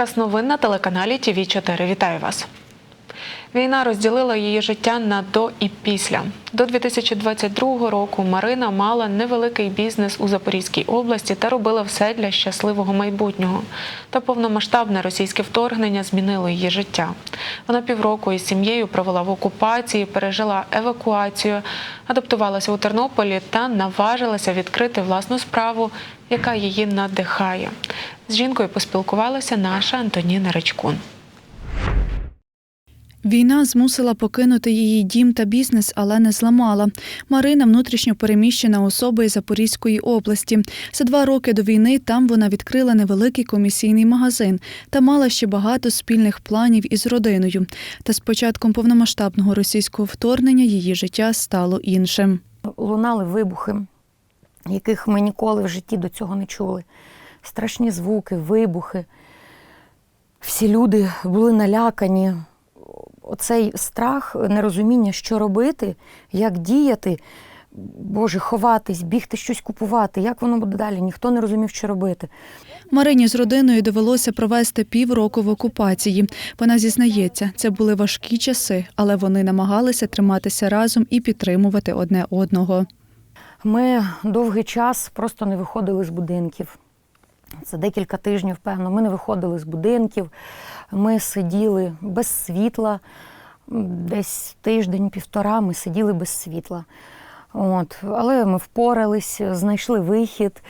Час новин на телеканалі ТВ 4 Вітаю вас. Війна розділила її життя на до і після. До 2022 року Марина мала невеликий бізнес у Запорізькій області та робила все для щасливого майбутнього. Та повномасштабне російське вторгнення змінило її життя. Вона півроку із сім'єю провела в окупації, пережила евакуацію, адаптувалася у Тернополі та наважилася відкрити власну справу, яка її надихає. З жінкою поспілкувалася наша Антоніна Речкун. Війна змусила покинути її дім та бізнес, але не зламала. Марина внутрішньо переміщена особа із Запорізької області. За два роки до війни там вона відкрила невеликий комісійний магазин та мала ще багато спільних планів із родиною. Та з початком повномасштабного російського вторгнення її життя стало іншим. лунали вибухи, яких ми ніколи в житті до цього не чули. Страшні звуки, вибухи. Всі люди були налякані. Оцей страх, нерозуміння, що робити, як діяти, Боже, ховатись, бігти щось купувати, як воно буде далі, ніхто не розумів, що робити. Марині з родиною довелося провести півроку в окупації. Вона зізнається, це були важкі часи, але вони намагалися триматися разом і підтримувати одне одного. Ми довгий час просто не виходили з будинків. Це декілька тижнів, певно. Ми не виходили з будинків. Ми сиділи без світла. Десь тиждень-півтора ми сиділи без світла. От. Але ми впорались, знайшли вихід.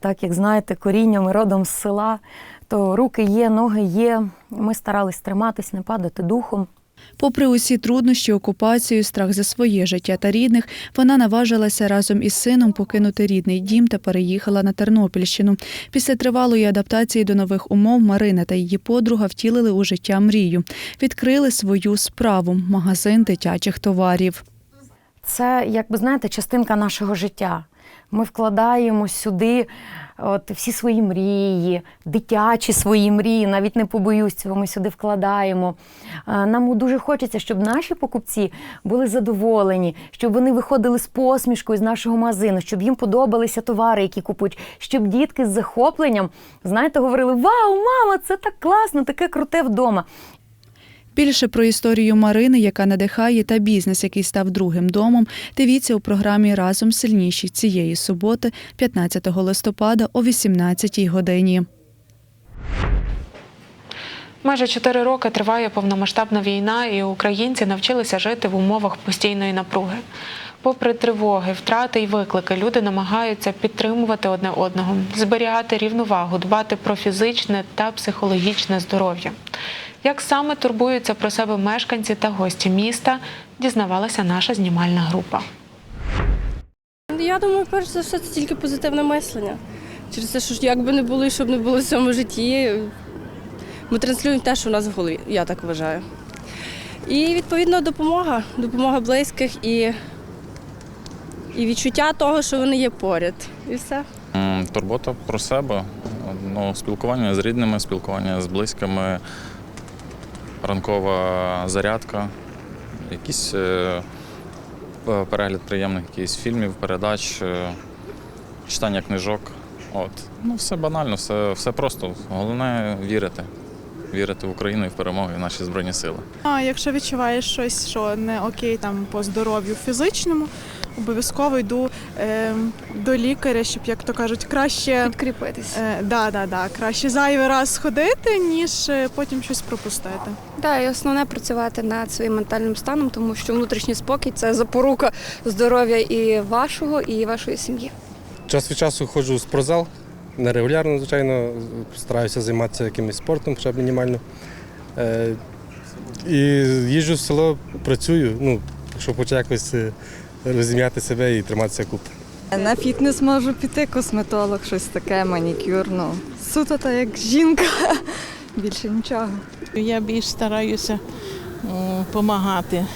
Так як знаєте, коріння ми родом з села, то руки є, ноги є. Ми старались триматись, не падати духом. Попри усі труднощі, окупацію, страх за своє життя та рідних, вона наважилася разом із сином покинути рідний дім та переїхала на Тернопільщину. Після тривалої адаптації до нових умов Марина та її подруга втілили у життя мрію. Відкрили свою справу магазин дитячих товарів. Це, як би знаєте, частинка нашого життя. Ми вкладаємо сюди от, всі свої мрії, дитячі свої мрії, навіть не побоюсь цього, ми сюди вкладаємо. Нам дуже хочеться, щоб наші покупці були задоволені, щоб вони виходили з посмішкою з нашого магазину, щоб їм подобалися товари, які купують, щоб дітки з захопленням, знаєте, говорили: Вау, мама, це так класно, таке круте вдома. Більше про історію Марини, яка надихає, та бізнес, який став другим домом, дивіться у програмі Разом сильніші цієї суботи, 15 листопада о 18-й годині. Майже чотири роки триває повномасштабна війна, і українці навчилися жити в умовах постійної напруги. Попри тривоги, втрати й виклики, люди намагаються підтримувати одне одного, зберігати рівновагу, дбати про фізичне та психологічне здоров'я. Як саме турбуються про себе мешканці та гості міста, дізнавалася наша знімальна група. Я думаю, перш за все, це тільки позитивне мислення. Через те, що як би не було і щоб не було в цьому житті, ми транслюємо те, що в нас в голові, я так вважаю. І відповідно допомога, допомога близьких і, і відчуття того, що вони є поряд. І все. Турбота про себе, ну, спілкування з рідними, спілкування з близькими, ранкова зарядка, якийсь е, перегляд приємних якихось фільмів, передач, е, читання книжок. От. Ну, все банально, все, все просто. Головне вірити. Вірити в Україну і в перемогу і в наші Збройні Сили. А якщо відчуваєш щось, що не окей там по здоров'ю фізичному, обов'язково йду е, до лікаря, щоб, як то кажуть, краще Підкріпитись. е, да, да, да, краще зайвий раз сходити, ніж е, потім щось пропустити. Так, і основне працювати над своїм ментальним станом, тому що внутрішній спокій це запорука здоров'я і вашого, і вашої сім'ї. Час від часу ходжу в спортзал, нерегулярно, звичайно, стараюся займатися якимось спортом, хоча б мінімально. Е, і їжджу в село, працюю, ну, щоб хоч якось е, розім'яти себе і триматися купи. На фітнес можу піти, косметолог, щось таке, манікюр. Ну, суто та як жінка. Більше нічого. Я більш стараюся допомагати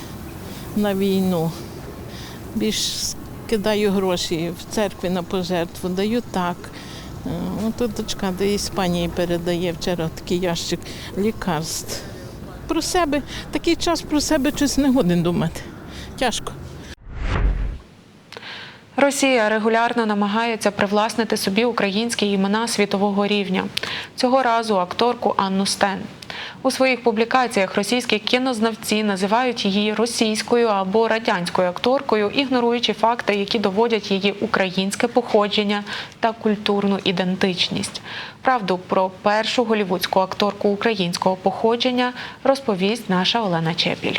на війну. Більш кидаю гроші в церкві на пожертву, даю так. Е, Ну, тут дочка до Іспанії передає вчора такий ящик лікарств. Про себе, такий час про себе щось не годин думати. Тяжко. Росія регулярно намагається привласнити собі українські імена світового рівня. Цього разу акторку Анну Стен. У своїх публікаціях російські кінознавці називають її російською або радянською акторкою, ігноруючи факти, які доводять її українське походження та культурну ідентичність. Правду про першу голівудську акторку українського походження розповість наша Олена Чепіль.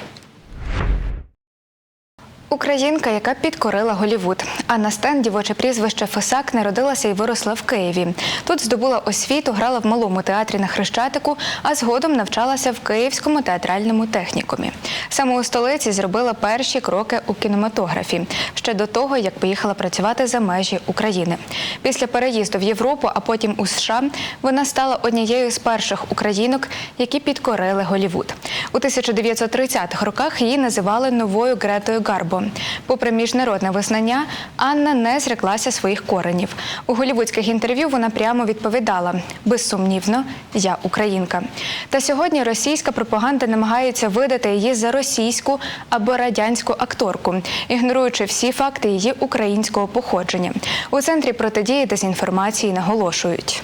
Українка, яка підкорила Голівуд. Анна Стен, дівоче прізвище Фесак, народилася і виросла в Києві. Тут здобула освіту, грала в малому театрі на Хрещатику, а згодом навчалася в Київському театральному технікумі. Саме у столиці зробила перші кроки у кінематографі ще до того, як поїхала працювати за межі України. Після переїзду в Європу, а потім у США, вона стала однією з перших українок, які підкорили Голівуд. У 1930-х роках її називали новою Гретою Гарбо. Попри міжнародне визнання, Анна не зреклася своїх коренів. У голівудських інтерв'ю вона прямо відповідала: безсумнівно, я українка. Та сьогодні російська пропаганда намагається видати її за російську або радянську акторку, ігноруючи всі факти її українського походження. У центрі протидії дезінформації наголошують.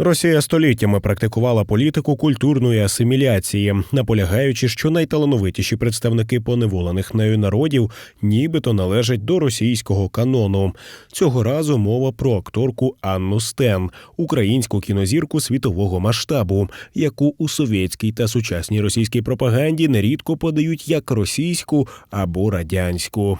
Росія століттями практикувала політику культурної асиміляції, наполягаючи, що найталановитіші представники поневолених нею народів нібито належать до російського канону. Цього разу мова про акторку Анну Стен, українську кінозірку світового масштабу, яку у совєтській та сучасній російській пропаганді нерідко подають як російську або радянську.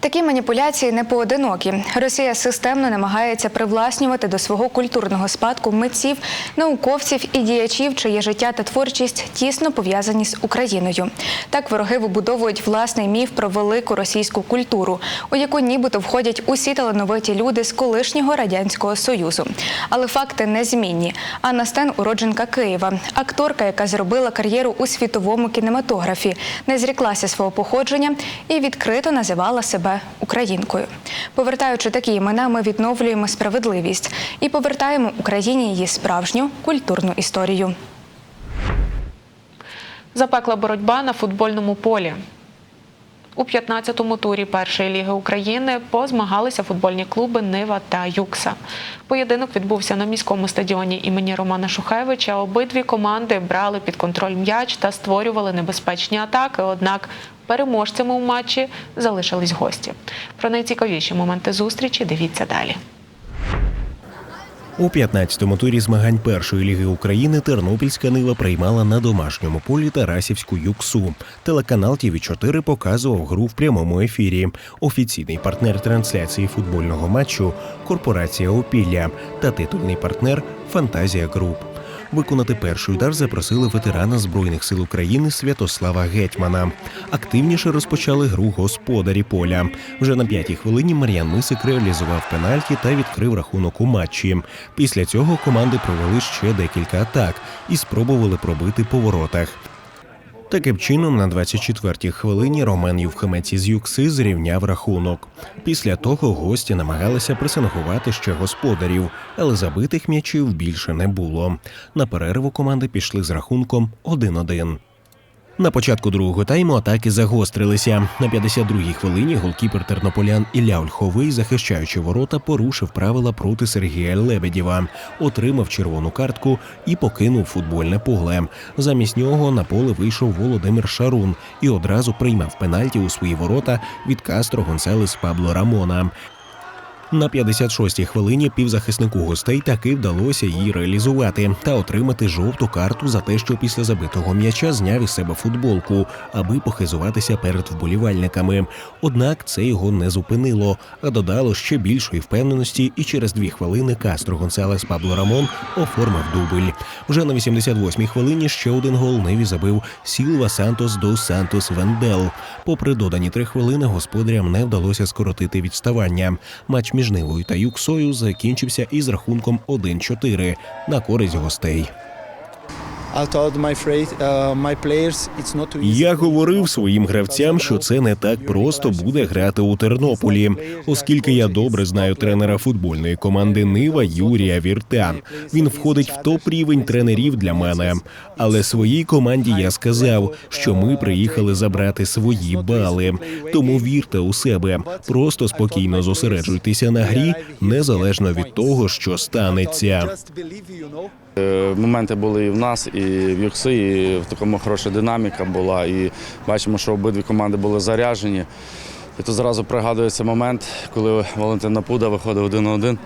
Такі маніпуляції не поодинокі. Росія системно намагається привласнювати до свого культурного спадку митців, науковців і діячів, чиє життя та творчість тісно пов'язані з Україною. Так вороги вибудовують власний міф про велику російську культуру, у яку нібито входять усі талановиті люди з колишнього радянського союзу. Але факти незмінні. Анна Стен уродженка Києва, акторка, яка зробила кар'єру у світовому кінематографі, не зріклася свого походження і відкрито називала себе українкою. Повертаючи такі імена, ми відновлюємо справедливість і повертаємо Україні її справжню культурну історію. Запекла боротьба на футбольному полі. У 15-му турі першої ліги України позмагалися футбольні клуби Нива та Юкса. Поєдинок відбувся на міському стадіоні імені Романа Шухевича. Обидві команди брали під контроль м'яч та створювали небезпечні атаки. Однак переможцями у матчі залишились гості. Про найцікавіші моменти зустрічі дивіться далі. У 15-му турі змагань першої ліги України Тернопільська Нива приймала на домашньому полі Тарасівську юксу. Телеканал ТІВІ 4 показував гру в прямому ефірі. Офіційний партнер трансляції футбольного матчу корпорація Опілля та титульний партнер Фантазія Груп. Виконати перший удар запросили ветерана Збройних сил України Святослава Гетьмана. Активніше розпочали гру господарі поля. Вже на п'ятій хвилині Мар'ян Мисик реалізував пенальті та відкрив рахунок у матчі. Після цього команди провели ще декілька атак і спробували пробити по воротах. Таким чином, на 24-й хвилині Ромен Євхимець із Юкси зрівняв рахунок. Після того гості намагалися пресингувати ще господарів, але забитих м'ячів більше не було. На перерву команди пішли з рахунком 1-1. На початку другого тайму атаки загострилися. На 52-й хвилині голкіпер тернополян Ілля Ольховий, захищаючи ворота, порушив правила проти Сергія Лебедєва, отримав червону картку і покинув футбольне поле. Замість нього на поле вийшов Володимир Шарун і одразу приймав пенальті у свої ворота від Кастро Гонсалес Пабло Рамона. На 56-й хвилині півзахиснику гостей таки вдалося її реалізувати та отримати жовту карту за те, що після забитого м'яча зняв із себе футболку, аби похизуватися перед вболівальниками. Однак це його не зупинило, а додало ще більшої впевненості, і через дві хвилини Кастро Гонсалес Пабло Рамон оформив дубль. Вже на 88-й хвилині ще один гол Неві забив Сілва Сантос до Сантос Вендел. Попри додані три хвилини, господарям не вдалося скоротити відставання. Матч між Нивою та Юксою закінчився із рахунком 1-4 на користь гостей. Я говорив своїм гравцям, що це не так просто буде грати у Тернополі, оскільки я добре знаю тренера футбольної команди Нива Юрія Вірта. Він входить в топ рівень тренерів для мене. Але своїй команді я сказав, що ми приїхали забрати свої бали. Тому вірте у себе, просто спокійно зосереджуйтеся на грі, незалежно від того, що станеться. Е, Моменти були і в нас, і в Юкси, і в такому хороша динаміка була. І бачимо, що обидві команди були заряджені. І тут зразу пригадується момент, коли Валентин Напуда виходив один на один.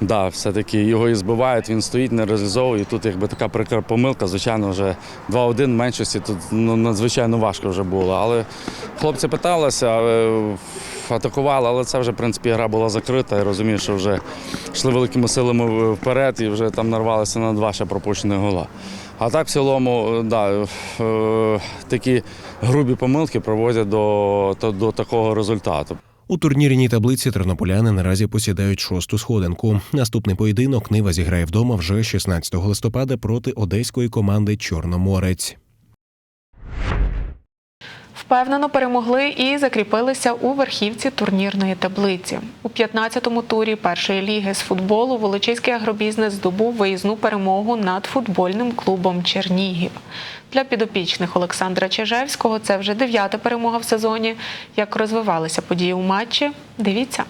Да, все-таки його і збивають, він стоїть, не реалізовує. І тут якби така прикра помилка, звичайно, вже 2-1 в меншості, тут ну, надзвичайно важко вже було. Але хлопці питалися, е, атакували, але це вже, в принципі, гра була закрита. Я розумію, що вже йшли великими силами вперед і вже там нарвалися на два ще пропущених гола. А так, в цілому, е, да, е, такі грубі помилки приводять до, до, до такого результату. У турнірній таблиці тернополяни наразі посідають шосту сходинку. Наступний поєдинок Нива зіграє вдома вже 16 листопада проти одеської команди Чорноморець. Впевнено перемогли і закріпилися у верхівці турнірної таблиці. У 15-му турі першої ліги з футболу Волочиський агробізнес здобув виїзну перемогу над футбольним клубом Чернігів. Для підопічних Олександра Чижевського це вже дев'ята перемога в сезоні. Як розвивалися події у матчі, дивіться.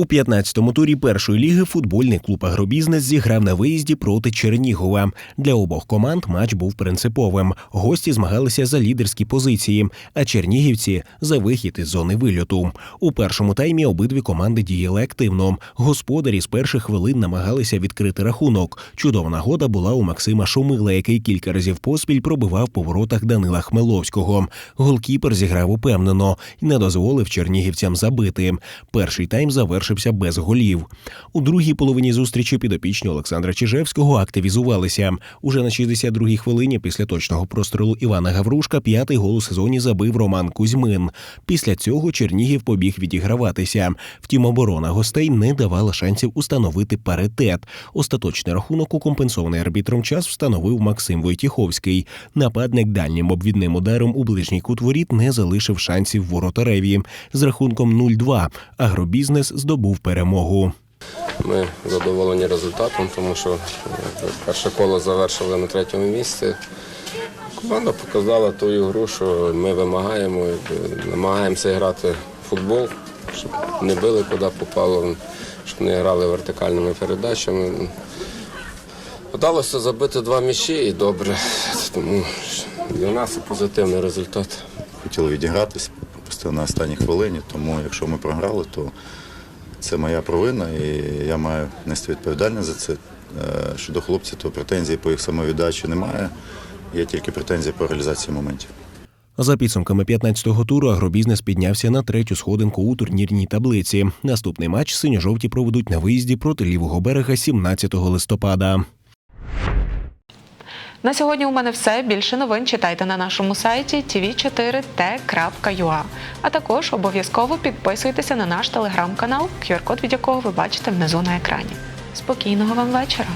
У 15-му турі першої ліги футбольний клуб Агробізнес зіграв на виїзді проти Чернігова. Для обох команд матч був принциповим. Гості змагалися за лідерські позиції, а чернігівці за вихід із зони вильоту. У першому таймі обидві команди діяли активно. Господарі з перших хвилин намагалися відкрити рахунок. Чудова нагода була у Максима Шумила, який кілька разів поспіль пробивав по воротах Данила Хмеловського. Голкіпер зіграв упевнено і не дозволив чернігівцям забити. Перший тайм завершився без голів. У другій половині зустрічі підопічні Олександра Чижевського активізувалися. Уже на 62-й хвилині після точного прострілу Івана Гаврушка п'ятий гол у сезоні забив Роман Кузьмин. Після цього Чернігів побіг відіграватися. Втім, оборона гостей не давала шансів установити паритет. Остаточний рахунок у компенсований арбітром час встановив Максим Войтіховський. Нападник дальнім обвідним ударом у ближній кут воріт не залишив шансів воротареві. З рахунком 0-2 агробізнес здобув перемогу. Ми задоволені результатом, тому що е, перше коло завершили на третьому місці. Команда показала ту ігру, що ми вимагаємо, е, намагаємося грати в футбол, щоб не били куди попало, щоб не грали вертикальними передачами. Вдалося забити два м'ячі і добре. Тому для нас це позитивний результат. хотіли відігратися, пропустили на останній хвилині, тому якщо ми програли, то це моя провина і я маю нести відповідальність за це. Е, Щодо хлопців, то претензій по їх самовіддачі немає. Є тільки претензії по реалізації моментів. За підсумками 15-го туру агробізнес піднявся на третю сходинку у турнірній таблиці. Наступний матч синьо-жовті проведуть на виїзді проти лівого берега 17 листопада. На сьогодні у мене все. Більше новин читайте на нашому сайті tv4t.ua. А також обов'язково підписуйтеся на наш телеграм-канал, QR-код від якого ви бачите внизу на екрані. Спокійного вам вечора!